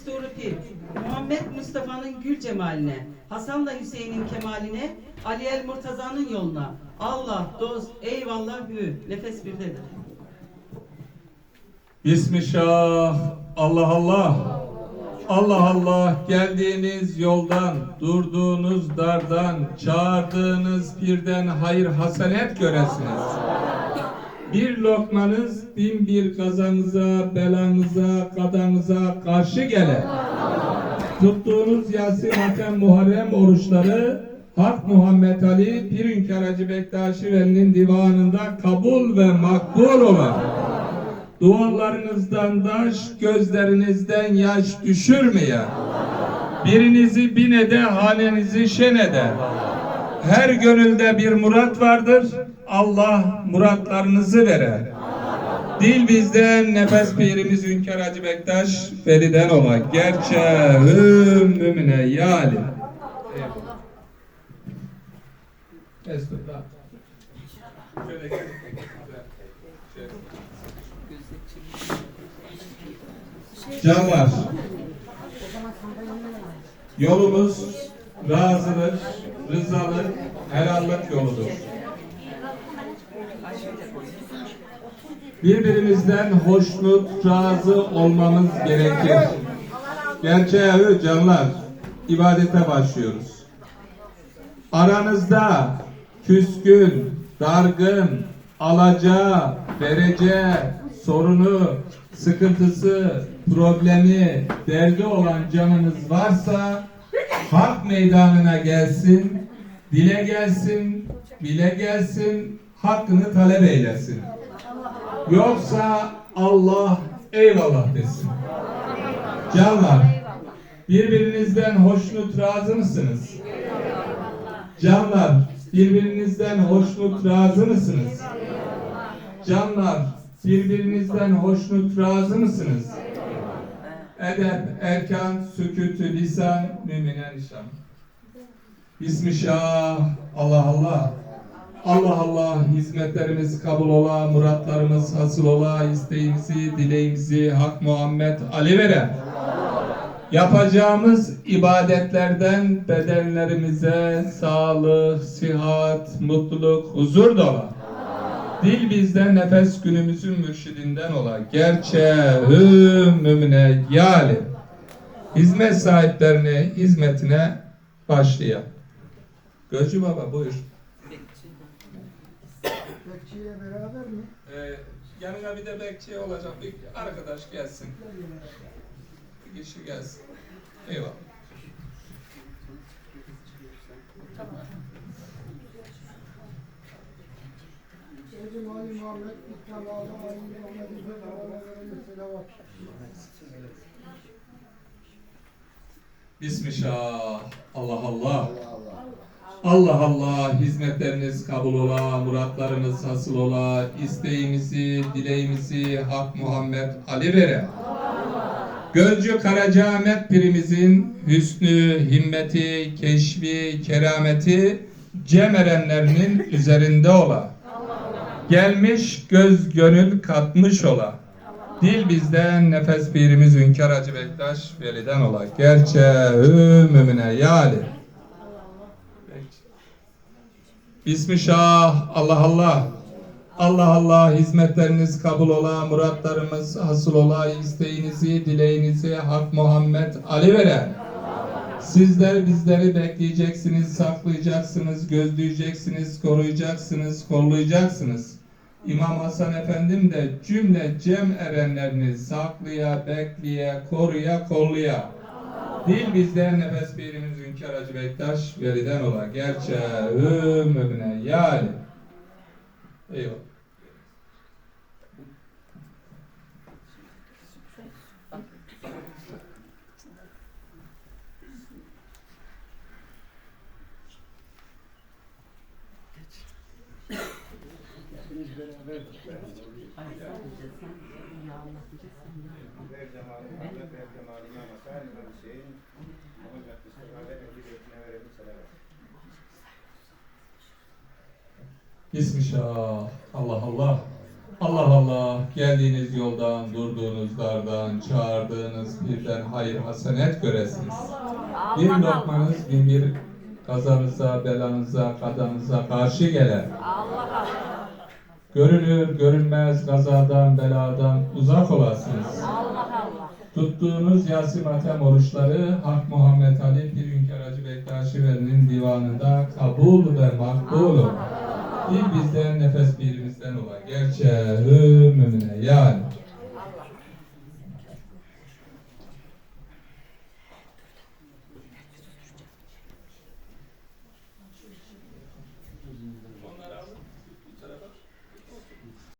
Desturu Muhammed Mustafa'nın gül cemaline, Hasan'la Hüseyin'in kemaline, Ali el Murtaza'nın yoluna. Allah, dost, eyvallah, hü. Nefes birdedir. Bismillah, Allah Allah. Allah Allah geldiğiniz yoldan, durduğunuz dardan, çağırdığınız birden hayır hasenet göresiniz. Bir lokmanız bin bir kazanıza, belanıza, karşı gele. Tuttuğunuz Yasin Hatem Muharrem oruçları Hak Muhammed Ali Pir Hünkar Hacı Bektaşi Veli'nin divanında kabul ve makbul olan dualarınızdan taş, gözlerinizden yaş düşürmeye, birinizi bin ede, hanenizi şen ede. Her gönülde bir murat vardır, Allah muratlarınızı vere. Dil bizden, nefes pirimiz Hünkar Hacı Bektaş, Feri'den ola. Gerçe mümine yali. Estağfurullah. Şöyle gel. Şöyle. Canlar, yolumuz razılık, rızalık, helallik yoludur. Birbirimizden hoşnut, razı olmamız gerekir. Gerçeği canlar, ibadete başlıyoruz. Aranızda küskün, dargın, alacağı, vereceği, sorunu, sıkıntısı, problemi, derdi olan canınız varsa hak meydanına gelsin, dile gelsin, bile gelsin, hakkını talep eylesin. Yoksa Allah eyvallah desin. Canlar, birbirinizden hoşnut razı mısınız? Canlar, birbirinizden hoşnut razı mısınız? Canlar, birbirinizden hoşnut razı mısınız? Edep, erkan, sükûtü, lisan, mümine nişan. Bismillah, Allah Allah. Allah Allah, hizmetlerimiz kabul ola, muratlarımız hasıl ola, isteğimizi, dileğimizi Hak Muhammed Ali vere. Yapacağımız ibadetlerden bedenlerimize sağlık, sihat, mutluluk, huzur dola. Dil bizden nefes günümüzün mürşidinden ola. Gerçeği mümine yali. Hizmet sahiplerine hizmetine başlayalım. Gözcü Baba buyur. Bekçiyle beraber mi? Ee, yanına bir de bekçi olacak bir arkadaş gelsin. Bir kişi gelsin. Eyvallah. Sevgili Ali Muhammed, İkram Ali Muhammed İzzet Havaları'nın selavat. Bismillah. Allah Allah. Allah Allah hizmetleriniz kabul ola, muratlarınız hasıl ola, isteğimizi, dileğimizi Hak Muhammed Ali vere. Gölcü Karacaahmet pirimizin hüsnü, himmeti, keşfi, kerameti cem erenlerinin üzerinde ola. Gelmiş göz gönül katmış ola. Dil bizden nefes pirimiz Hünkar Hacı Bektaş Veli'den ola. Gerçeği mümine yali. Bismillah, Allah Allah. Allah Allah hizmetleriniz kabul ola, muratlarımız hasıl ola, isteğinizi, dileğinizi Hak Muhammed Ali vere. Sizler bizleri bekleyeceksiniz, saklayacaksınız, gözleyeceksiniz, koruyacaksınız, kollayacaksınız. İmam Hasan Efendim de cümle cem erenlerini saklaya, bekleye, koruya, kolluya. Dil bizden nefes birimiz Hünkar Hacı Bektaş veriden ola. Gerçeği mümine yani. Eyvallah. Hepiniz beraber Ver cemali Muhammed, ver cemali İmam Hasan, İmam Hüseyin, Muhammed Mustafa ve Ehli Beytine verelim selavat. Bismillah. Allah Allah. Allah Allah geldiğiniz yoldan, durduğunuz dardan, çağırdığınız birden hayır hasenet göresiniz. Bir lokmanız bin bir kazanıza, belanıza, kadanıza karşı gelir. Görünür, görünmez kazadan, beladan uzak olasınız. Tuttuğunuz Yasin Matem oruçları Hak Muhammed Ali Pir Hünkar Hacı Bektaşi Veli'nin divanında kabul ve makbul. Bir bizden nefes birimizden olan gerçeği mümine yani